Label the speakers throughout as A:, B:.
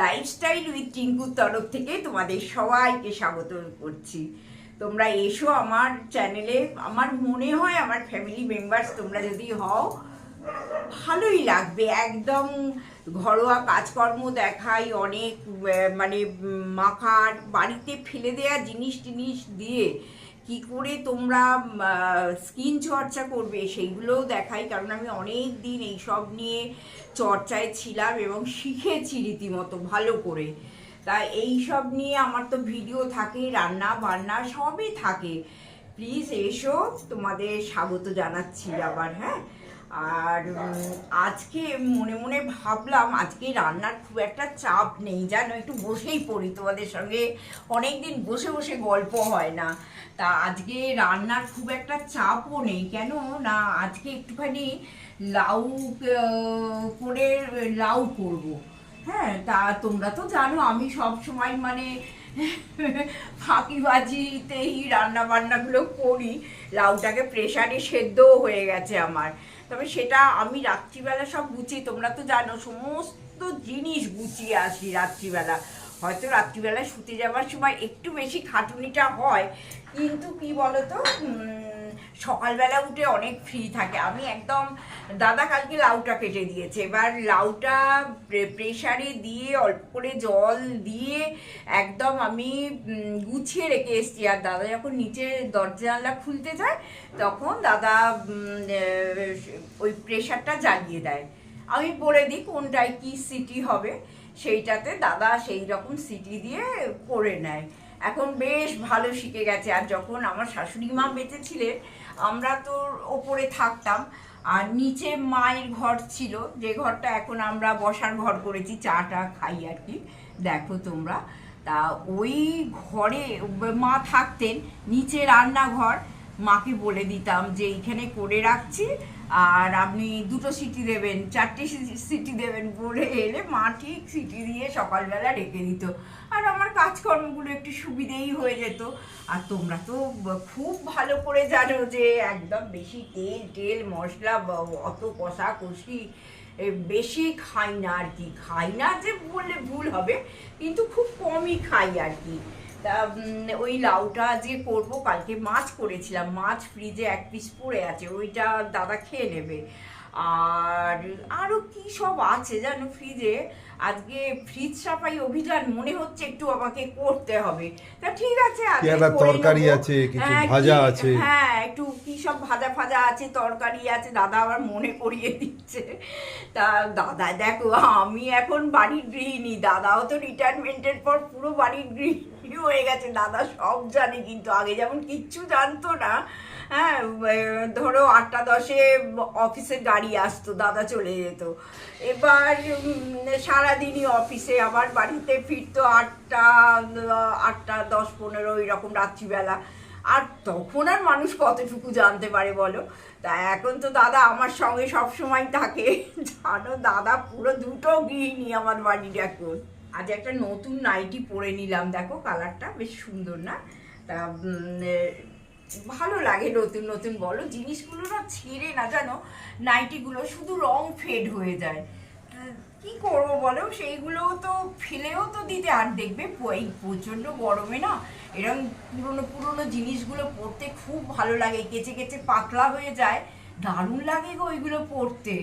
A: Lifestyle with টিঙ্কুর তরফ থেকে তোমাদের সবাইকে স্বাগত করছি। তোমরা এসো আমার চ্যানেলে আমার মনে হয় আমার ফ্যামিলি মেম্বার্স তোমরা যদি হও, ভালোই লাগবে। একদম ঘরোয়া কাজকর্ম দেখাই, অনেক মানে মাখার বাড়িতে ফেলে দেওয়া জিনিস টিনিস দিয়ে কি করে তোমরা স্কিন চর্চা করবে সেইগুলোও দেখাই, কারণ আমি অনেক দিন এইসব নিয়ে চর্চায় ছিলাম এবং শিখেছি রীতিমতো ভালো করে। তা এই সব নিয়ে আমার তো ভিডিও থাকে, রান্না বান্না সবই থাকে। প্লিজ এসো, তোমাদের স্বাগত জানাচ্ছি আবার হ্যাঁ? আর আজকে মনে মনে ভাবলাম আজকে রান্নার খুব একটা চাপ নেই জানো একটু বসেই পড়ি। তোমাদের সঙ্গে অনেক দিন বসে বসে গল্প হয় না। তা আজকে রান্নার খুব একটা চাপও নেই, কেন না আজকে একটুখানি লাউ করে লাউ করব। হ্যাঁ তা তোমরা তো জানো আমি সব সময় মানে ফাঁকিবাজিতেই রান্না বান্নাগুলো করি। লাউটাকে প্রেশারে সেদ্ধও হয়ে গেছে আমার। তবে সেটা আমি রাত্রিবেলা সব গুছিয়ে, তোমরা তো জানো, সমস্ত জিনিস গুছিয়ে আসি রাত্রিবেলা। হয়তো রাত্রিবেলায় শুতে যাওয়ার সময় একটু বেশি খাটুনিটা হয়, কিন্তু কি বলতো সকালবেলা উঠে অনেক ফ্রি থাকে। আমি একদম, দাদা কালকে লাউটা কেটে দিয়েছে। এবার লাউটা প্রেশারে দিয়ে, অল্প করে জল দিয়ে একদম আমি গুছিয়ে রেখে এসেছি। আর দাদা যখন নিচে দরজা জানলা খুলতে যায়, তখন দাদা ওই প্রেশারটা জ্বালিয়ে দেয়। আমি বলে দিই, কোনটায় কি সিটি হবে, সেইটাতে দাদা সেই রকম সিটি দিয়ে করে নেয়। এখন বেশ ভালো শিখে গেছে। আর যখন আমার শাশুড়ি মা বেঁচে ছিলেন আমরা তো ওপরে থাকতাম। আর নিচে মায়ের ঘর ছিল। যে ঘরটা এখন আমরা বসার ঘর করেছি চা টা খাই আর কি। দেখো তোমরা। তা ওই ঘরে মা থাকতেন, নিচে রান্নাঘর। মাকে বলে দিতাম যে এইখানে করে রাখছি, আর আপনি দুটো সিটি দেবেন, চারটে সিটি দেবেন বলে এলে মা ঠিক সিটি দিয়ে সকালবেলা রেখে দিত। আর আমার কাজকর্মগুলো একটু সুবিধেই হয়ে যেত। আর তোমরা তো খুব ভালো করে জানো যে একদম বেশি তেল, টেল, মশলা অত কষা কষি বেশি খাই না আর কি। খাই না যে বললে ভুল হবে, কিন্তু খুব কমই খাই আর কি। তা ওই লাউটা আজকে করব কালকে মাছ করেছিলাম। মাছ ফ্রিজে এক পিস পড়ে আছে ওইটা দাদা খেয়ে নেবে। আর আরও কি সব আছে জানো ফ্রিজে আজকে ফ্রিজ সাফাই অভিযান মনে হচ্ছে একটু আমাকে করতে হবে। তা ঠিক আছে
B: তরকারি আছে, কিছু
A: হ্যাঁ,
B: ভাজা আছে।
A: হ্যাঁ একটু কি সব ভাজা ফাজা আছে তরকারি আছে দাদা আবার মনে করিয়ে দিচ্ছে। তা দাদা দেখো আমি এখন বাড়ির গৃহিণী দাদাও তো রিটায়ারমেন্টের পর পুরো বাড়ির গৃহিণী। হয়ে গেছে, দাদা সব জানে কিন্তু আগে যেমন কিচ্ছু জানতো না। হ্যাঁ ধরো আটটা দশে অফিসে গাড়ি আসতো, দাদা চলে যেত। এবার সারাদিনই অফিসে, আবার বাড়িতে ফিরতো আটটা আটটা দশ পনেরো এরকম রাত্রিবেলা। আর তখন আর মানুষ কতটুকু জানতে পারে বলো? তা এখন তো দাদা আমার সঙ্গে সব সময় থাকে। জানো, দাদা পুরো দুটো গৃহিণী আমার বাড়ির এখন। আজ একটা নতুন নাইটি পরে নিলাম, দেখো কালারটা বেশ সুন্দর না? তা ভালো লাগে নতুন নতুন বলো। জিনিসগুলো না ছেড়ে না জানো নাইটিগুলো শুধু রং ফেড হয়ে যায়। কি করব বলো? সেইগুলো তো ফেলেও তো দিতে, আর দেখবে এই প্রচণ্ড গরমে না এরকম পুরনো পুরনো জিনিসগুলো পরতে খুব ভালো লাগে। কেচে কেচে পাতলা হয়ে যায়। দারুণ লাগে গো ওইগুলো পরতে।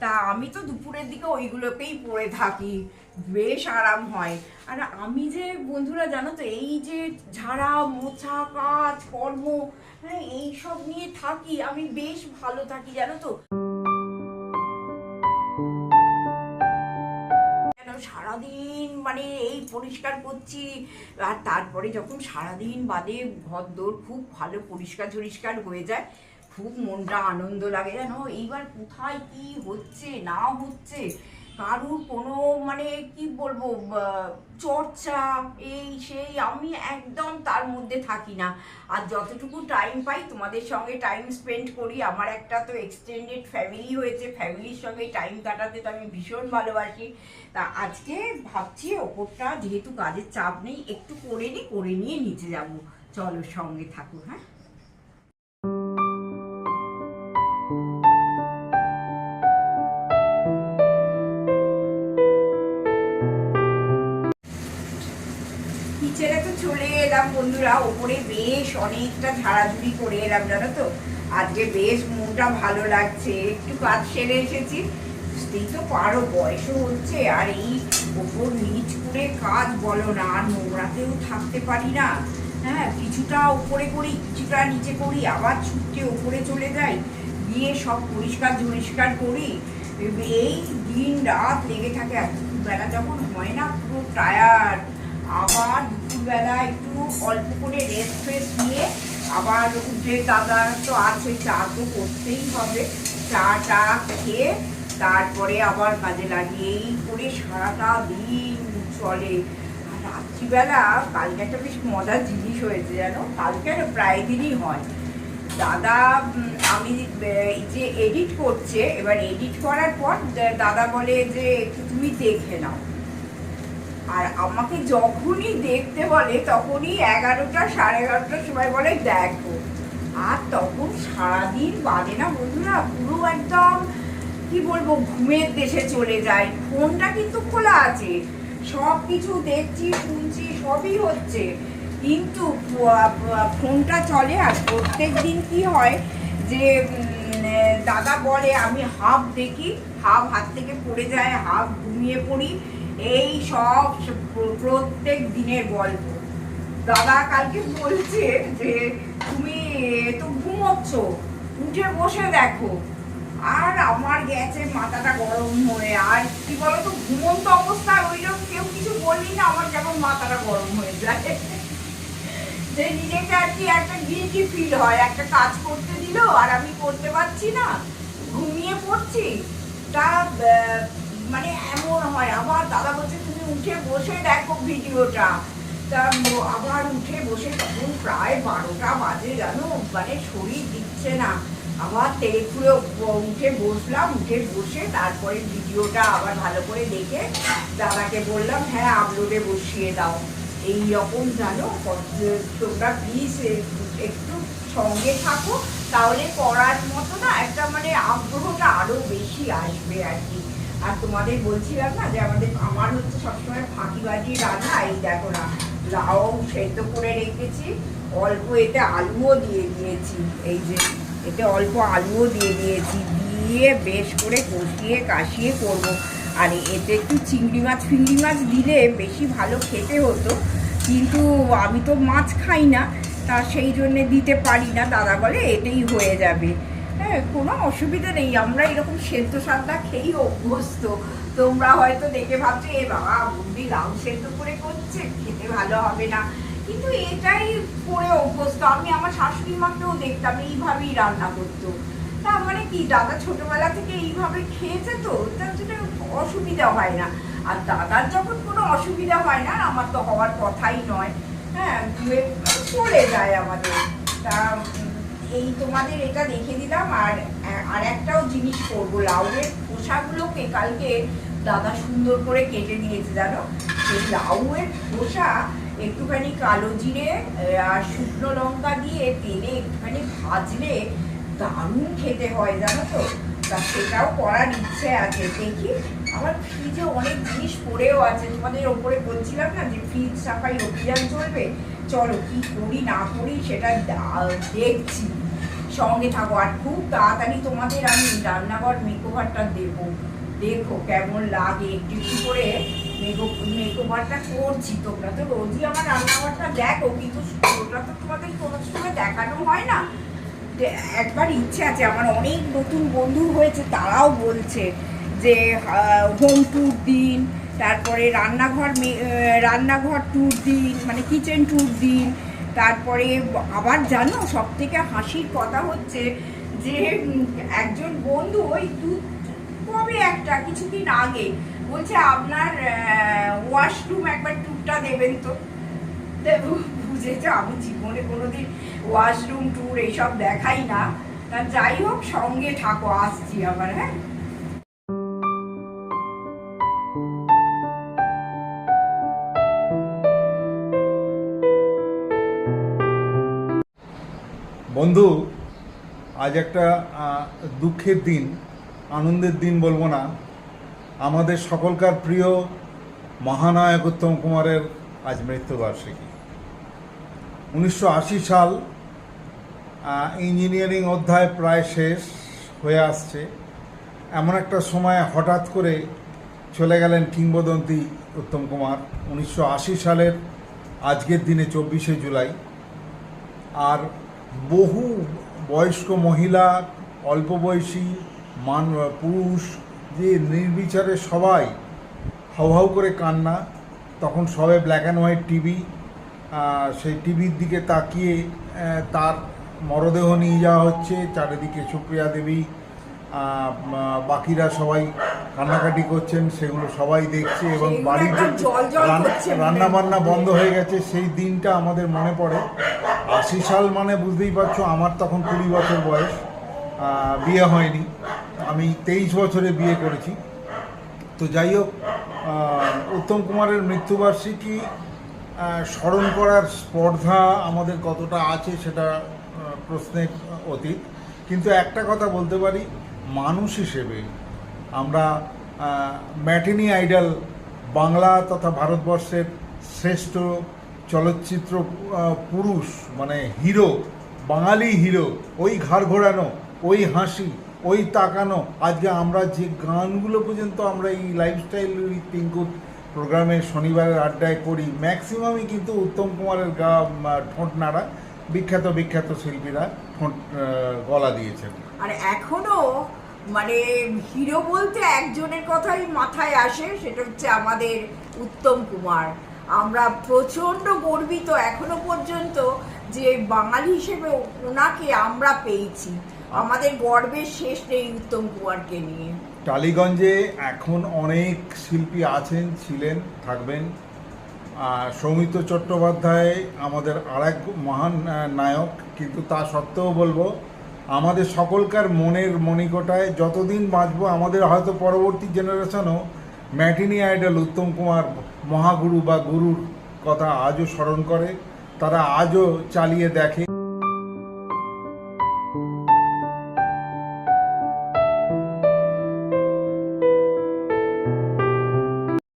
A: তা, আমি তো দুপুরের দিকে ওইগুলোকেই পরে থাকি। বেশ আরাম হয়। আর আমি যে, বন্ধুরা জানো তো, এই যে ঝাড়া, মোছা, কাজ, কর্ম হ্যাঁ এইসব নিয়ে থাকি, আমি বেশ ভালো থাকি, জানো তো। সারাদিন মানে এই পরিষ্কার করছি, আর তারপরে যখন সারাদিন বাদে ঘর দোর খুব ভালো পরিষ্কার ঝরিষ্কার হয়ে যায়, খুব মনটা আনন্দ লাগে, জানো? এইবার কোথায় কি হচ্ছে, না হচ্ছে কারুর কোনো মানে কি বলব চর্চা এই সেই আমি একদম তার মধ্যে থাকি না। আর যতটুকু টাইম পাই তোমাদের সঙ্গে টাইম স্পেন্ড করি। আমার একটা তো এক্সটেন্ডেড ফ্যামিলি হয়েছে। ফ্যামিলির সঙ্গে টাইম কাটাতে তো আমি ভীষণ ভালোবাসি। তা আজকে ভাবছি ওপরটা যেহেতু কাজের চাপ নেই, একটু করে নিই করে নিয়ে নিচে যাব। চলো সঙ্গে থাকো হ্যাঁ? বন্ধুরা ওপরে বেশ অনেকটা ঝাড়াঝুড়ি করে এলাম, জানো তো? আজকে বেশ মনটা ভালো লাগছে, একটু কাজ সেরে এসেছি। বুঝতেই তো পারো, বয়সও হচ্ছে, আর এই ওপর নিচ করে কাজ বলো না, আর নোংরাতেও থাকতে পারি না। হ্যাঁ কিছুটা উপরে করি, কিছুটা নিচে করি, আবার ছুটে উপরে চলে যাই, গিয়ে সব পরিষ্কার পরিষ্কার করি। এই দিন রাত লেগে থাকে দুপুরবেলা যখন হয় না, পুরো টায়ার্ড আবার দুপুরবেলা একটু অল্প করে রেস্ট ফ্রেস্ট নিয়ে আবার উঠে দাদা তো আছে, চা তো করতেই হবে। চা টা খেয়ে তারপরে আবার কাজে লাগিয়ে এই করে সারাটা দিন চলে। রাত্রিবেলা কালকে একটা বেশ মজার জিনিস হয়েছে জানো? কালকে প্রায় দিনই হয়। দাদা আমি যে এডিট করছে, এবার এডিট করার পর দাদা বলে যে তুমি দেখে নাও। আর আমাকে যখনই দেখতে বলে, তখনই এগারোটা, সাড়ে এগারোটার সময় বলে, দেখো। আর তখন সারাদিন বাদে না বন্ধুরা, পুরো একদম, কি বলব, ঘুমের দেশে চলে যায় ফোনটা কিন্তু খোলা আছে। সব কিছু দেখছি, শুনছি, সবই হচ্ছে। কিন্তু ফোনটা চলে আর প্রত্যেক দিন কি হয় যে দাদা বলে, আমি হাফ দেখি, হাফ হাত থেকে পড়ে যায়, হাফ ঘুমিয়ে পড়ি। এই সব প্রত্যেক দিনের গল্প। দাদা কালকে বলছে যে, তুমি তো ঘুমোচ্ছ, উঠে বসে দেখো। আর আমার গেছে মাথাটা গরম হয়ে। আর কি বলতো, ঘুমন্ত অবস্থায় ওই রকম কেউ কিছু বললি না আমার যেমন মাথাটা গরম হয়ে যায়। যে নিজেকে আর কি একটা গিলটি ফিল হয়, একটা কাজ করতে দিল আর আমি করতে পারছি না, ঘুমিয়ে পড়ছি। তা মানে এমন হয় আবার দাদা বলছে, তুমি উঠে বসে দেখো ভিডিওটা। তা আবার উঠে বসে তখন প্রায় বারোটা বাজে জানো মানে শরীর দিচ্ছে না। আবার তেলে খুলে উঠে বসলাম, উঠে বসে তারপরে ভিডিওটা আবার ভালো করে দেখে দাদাকে বললাম হ্যাঁ আপলোডে বসিয়ে দাও। এই রকম জানো তোমরা প্লিজ একটু সঙ্গে থাকো। তাহলে করার মতো না একটা মানে আগ্রহটা আরও বেশি আসবে আর কি। আর তোমাদের বলছিলাম না যে আমাদের, আমার হচ্ছে সবসময় ফাঁকি ফাঁকিবাজি রান্না, এই দেখো না, লাউ সেদ্ধ করে রেখেছি, অল্প এতে আলুও দিয়ে দিয়েছি, এই যে এতে অল্প আলুও দিয়ে দিয়েছি, দিয়ে বেশ করে কষিয়ে কাশিয়ে করব। আর এতে একটু চিংড়ি মাছ, ফিংড়ি মাছ দিলে বেশি ভালো খেতে হতো, কিন্তু আমি তো মাছ খাই না তা সেই জন্যে দিতে পারি না। দাদা বলে এটাই হয়ে যাবে। হ্যাঁ কোনো অসুবিধা নেই। আমরা এরকম সেদ্ধ সাদা খেয়েই অভ্যস্ত। তোমরা হয়তো দেখে ভাবছ, এ বাবা বুদ্ধি লাউ সেদ্ধ করে করছে, খেতে ভালো হবে না। কিন্তু এটাই করে অভ্যস্ত। আমি আমার শাশুড়ি মাকেও দেখতাম, এইভাবেই রান্না করতো। তা মানে কি, দাদা ছোটবেলা থেকে এইভাবে খেয়েছে তো, তার জন্য অসুবিধা হয় না। আর দাদার যখন কোনো অসুবিধা হয় না আমার তো হওয়ার কথাই নয়। হ্যাঁ চলে যায় আমাদের। তা, এই তোমাদের এটা দেখে দিলাম, আর আর একটাও জিনিস করব, লাউয়ের খোসাগুলোকে কালকে দাদা সুন্দর করে কেটে দিয়েছে জানো? সেই লাউয়ের খোসা একটুখানি কালো জিরে আর শুকনো লঙ্কা দিয়ে তেলে একটুখানি ভাজলে দারুণ খেতে হয়, জানো তো? তা সেটাও করার ইচ্ছে আছে। দেখি, আমার ফ্রিজে অনেক জিনিস পড়েও আছে। তোমাদের ওপরে বলছিলাম না যে ফ্রিজ সাফাই অভিযান চলবে? চলো কি করি, না করি সেটা দেখছি। সঙ্গে থাকো। আর খুব তাড়াতাড়ি তোমাদের আমি রান্নাঘর মেকওভারটা দেবো। দেখো কেমন লাগে। একটু একটু করে মেকওভারটা করছি। তোমরা তো রোজই আমার রান্নাঘরটা দেখো, কিন্তু ওটা তো তোমাদের কোনো সময় দেখানো হয় না। একবার ইচ্ছে আছে। আমার অনেক নতুন বন্ধু হয়েছে, তারাও বলছে যে হোম ট্যুর দিন তারপরে রান্নাঘর রান্নাঘর ট্যুর দিন মানে কিচেন ট্যুর দিন। তারপরে আবার জানো সব থেকে হাসির কথা হচ্ছে যে একজন বন্ধু ওই দু, কবে একটা, কিছুদিন আগে বলছে আপনার ওয়াশরুম একবার ট্যুরটা দেবেন তো। বুঝেছ, আমি জীবনে কোনোদিন ওয়াশরুম ট্যুর এইসব দেখাই না। তা যাই হোক, সঙ্গে থাকো, আসছি আবার হ্যাঁ?
B: বন্ধু, আজ একটা দুঃখের দিন, আনন্দের দিন বলব না। আমাদের সকলকার প্রিয় মহানায়ক উত্তম কুমারের আজ মৃত্যুবার্ষিকী। উনিশশো আশি সাল ইঞ্জিনিয়ারিং অধ্যায় প্রায় শেষ হয়ে আসছে। এমন একটা সময় হঠাৎ করে চলে গেলেন কিংবদন্তি উত্তম কুমার। উনিশশো আশি সালের আজকের দিনে চব্বিশে জুলাই। আর বহু বয়স্ক মহিলা অল্প বয়সী মান পুরুষ যে নির্বিচারে সবাই হাউ হাউ করে কান্না তখন সবে ব্ল্যাক অ্যান্ড হোয়াইট টিভি সেই টিভির দিকে তাকিয়ে তার মরদেহ নিয়ে যাওয়া হচ্ছে চারিদিকে সুপ্রিয়া দেবী বাকিরা সবাই কান্নাকাটি করছেন সেগুলো সবাই দেখছে এবং বাড়ির। রান্না বান্না বন্ধ হয়ে গেছে সেই দিনটা আমাদের মনে পড়ে আশি সাল মানে বুঝতেই পারছ, আমার তখন কুড়ি বছর বয়স বিয়ে হয়নি। আমি তেইশ বছরে বিয়ে করেছি। তো যাই হোক উত্তম কুমারের মৃত্যুবার্ষিকী স্মরণ করার স্পর্ধা আমাদের কতটা আছে সেটা প্রশ্নের অতীত। কিন্তু একটা কথা বলতে পারি, মানুষ হিসেবে আমরা ম্যাটিনি আইডল বাংলা তথা ভারতবর্ষের শ্রেষ্ঠ চলচ্চিত্র পুরুষ মানে হিরো, বাঙালি হিরো, ওই ঘাড় ঘোরানো, ওই হাসি, ওই তাকানো, আজকে আমরা যে গানগুলো পর্যন্ত আমরা এই লাইফস্টাইল টিঙ্কু প্রোগ্রামে শনিবারের আড্ডায় করি ম্যাক্সিমামই কিন্তু উত্তম কুমারের গা ঠোঁট নাড়া, বিখ্যাত বিখ্যাত শিল্পীরা ঠোঁট গলা দিয়েছেন।
A: আর এখনও মানে হিরো বলতে একজনের কথাই মাথায় আসে, সেটা হচ্ছে আমাদের উত্তম কুমার। আমরা প্রচণ্ড গর্বিত এখনও পর্যন্ত যে বাঙালি হিসেবে ওনাকে আমরা পেয়েছি। আমাদের গর্বের শেষ নেই উত্তম কুমারকে নিয়ে।
B: টালিগঞ্জে এখন অনেক শিল্পী আছেন, ছিলেন, থাকবেন। আর সৌমিত্র চট্টোপাধ্যায় আমাদের আর এক মহান নায়ক, কিন্তু তা সত্ত্বেও বলব, আমাদের সকলকার মনের মণিকোটায় যতদিন বাঁচবো, আমাদের হয়তো পরবর্তী জেনারেশনও ম্যাটিনি আইডল উত্তম কুমার মহাগুরু বা গুরুর কথা আজও স্মরণ করে, তারা আজও চালিয়ে দেখে।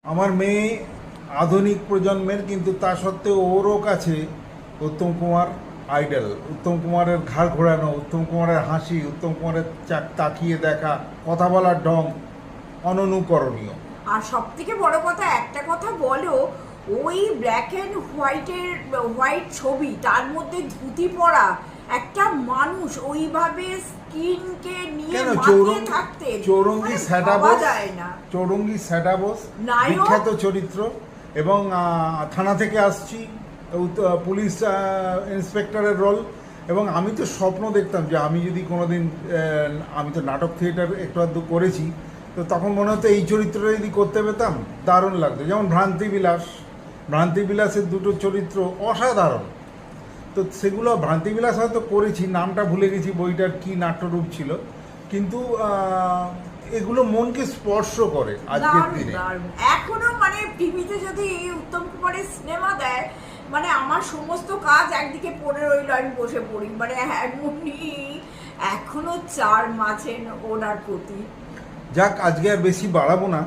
B: আমার মেয়ে আধুনিক প্রজন্মের, কিন্তু তা সত্ত্বেও ওরও কাছে উত্তম কুমার আইডল। উত্তম কুমারের ঘাড় ঘোরানো, উত্তম কুমারের হাসি, উত্তম কুমারের চাক- তাকিয়ে দেখা, কথা বলার ঢং অননুকরণীয়।
A: আর সব থেকে বড় কথা একটা কথা বলো ওই ব্ল্যাক অ্যান্ড হোয়াইটের হোয়াইট ছবি তার মধ্যে ধুতি পরা একটা মানুষ ওইভাবে স্কিনকে নিয়ে মাতিয়ে থাকতে
B: চৌরঙ্গি স্যাটা
A: ভাবা
B: বোস?
A: যায় না।
B: চৌরঙ্গি স্যাটা বোস?
A: নায়ক?
B: বিখ্যাত চরিত্র। এবং থানা থেকে আসছি পুলিশ ইন্সপেক্টরের রোল এবং আমি তো স্বপ্ন দেখতাম যে আমি যদি কোনোদিন আমি তো নাটক থিয়েটার একটু আধটু করেছি তো তখন মনে হতো এই চরিত্রটা যদি করতে পেতাম দারুণ লাগতো। যেমন ভ্রান্তি বিলাস ভ্রান্তি বিলাসের দুটো চরিত্র অসাধারণ। তো সেগুলো ভ্রান্তিবিলাস হয়তো করেছি নামটা ভুলে গেছি বইটার কি নাট্যরূপ ছিল। কিন্তু এগুলো মনকে স্পর্শ করে আজকের দিনে।
A: এখনও মানে টিভিতে যদি উত্তম কুমারের সিনেমা দেয় মানে আমার সমস্ত কাজ একদিকে পড়ে রইল আমি বসে পড়ি। মানে এমনই এখনও চার মাছেন ওনার প্রতি।
B: যাক আজকে আর বেশি বাড়াবো না।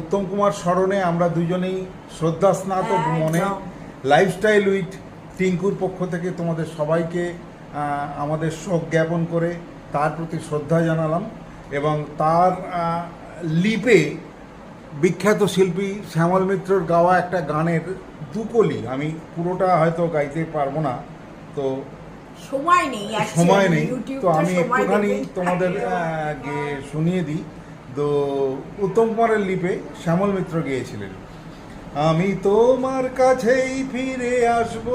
B: উত্তম কুমার স্মরণে আমরা দুজনেই শ্রদ্ধা স্নাত
A: একদম।
B: মনে লাইফস্টাইল উইথ টিঙ্কুর পক্ষ থেকে তোমাদের সবাইকে আমাদের শোক জ্ঞাপন করে তার প্রতি শ্রদ্ধা জানালাম এবং তার লিপে বিখ্যাত শিল্পী শ্যামল মিত্রর গাওয়া একটা গানের দুকলি। আমি পুরোটা হয়তো গাইতে পারব না তো
A: সময় নেই
B: সময় নেই। তো আমি একটুখানি তোমাদের গিয়ে শুনিয়ে দিই। তো উত্তম কুমারের লিপে শ্যামল মিত্র গিয়েছিলেন। আমি তোমার কাছেই ফিরে আসব,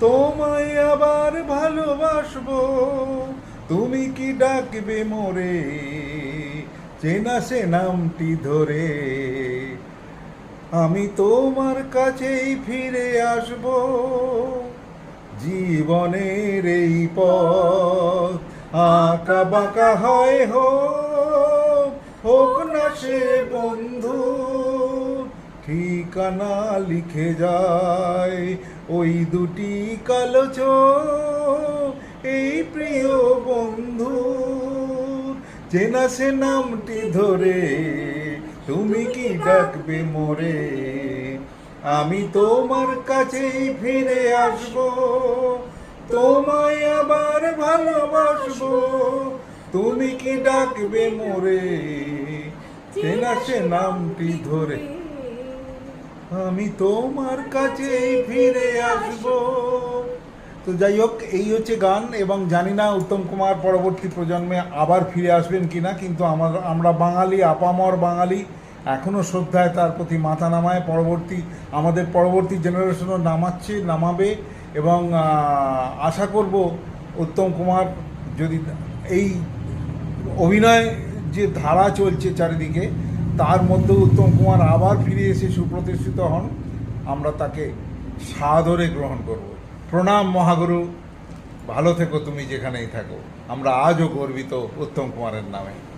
B: তোমায় আবার ভালোবাসবো। তুমি কি ডাকবে মোরে? চেনা সে নামটি ধরে। আমি তোমার কাছেই ফিরে আসব, জীবনের এই পথ আঁকা বাঁকা হয় হোক। হোক না সে বন্ধু, ঠিকানা লিখে যায়। ওই দুটি কালো এই প্রিয় বন্ধু। চেনা সে নামটি ধরে, তুমি কি ডাকবে মোরে? আমি তোমার কাছেই ফিরে আসব, তোমায় আবার ভালোবাসবো। তুমি কি ডাকবে মোরে? চেনা সে নামটি ধরে। আমি তোমার কাছেই ফিরে আসব। তো যাই হোক, এই হচ্ছে গান এবং জানি না উত্তম কুমার পরবর্তী প্রজন্মে আবার ফিরে আসবেন কি না কিন্তু আমার আমরা বাঙালি, আপামর বাঙালি এখনও শ্রদ্ধায় তার প্রতি মাথা নামায়। পরবর্তী আমাদের পরবর্তী জেনারেশনও নামাচ্ছে, নামাবে এবং আশা করব উত্তম কুমার যদি এই অভিনয় যে ধারা চলছে চারিদিকে, তার মধ্যে উত্তম কুমার আবার ফিরে এসে সুপ্রতিষ্ঠিত হন। আমরা তাকে সাদরে গ্রহণ করব। প্রণাম মহাগুরু। ভালো থেকো তুমি যেখানেই থাকো। আমরা আজও গর্বিত উত্তম কুমারের নামে।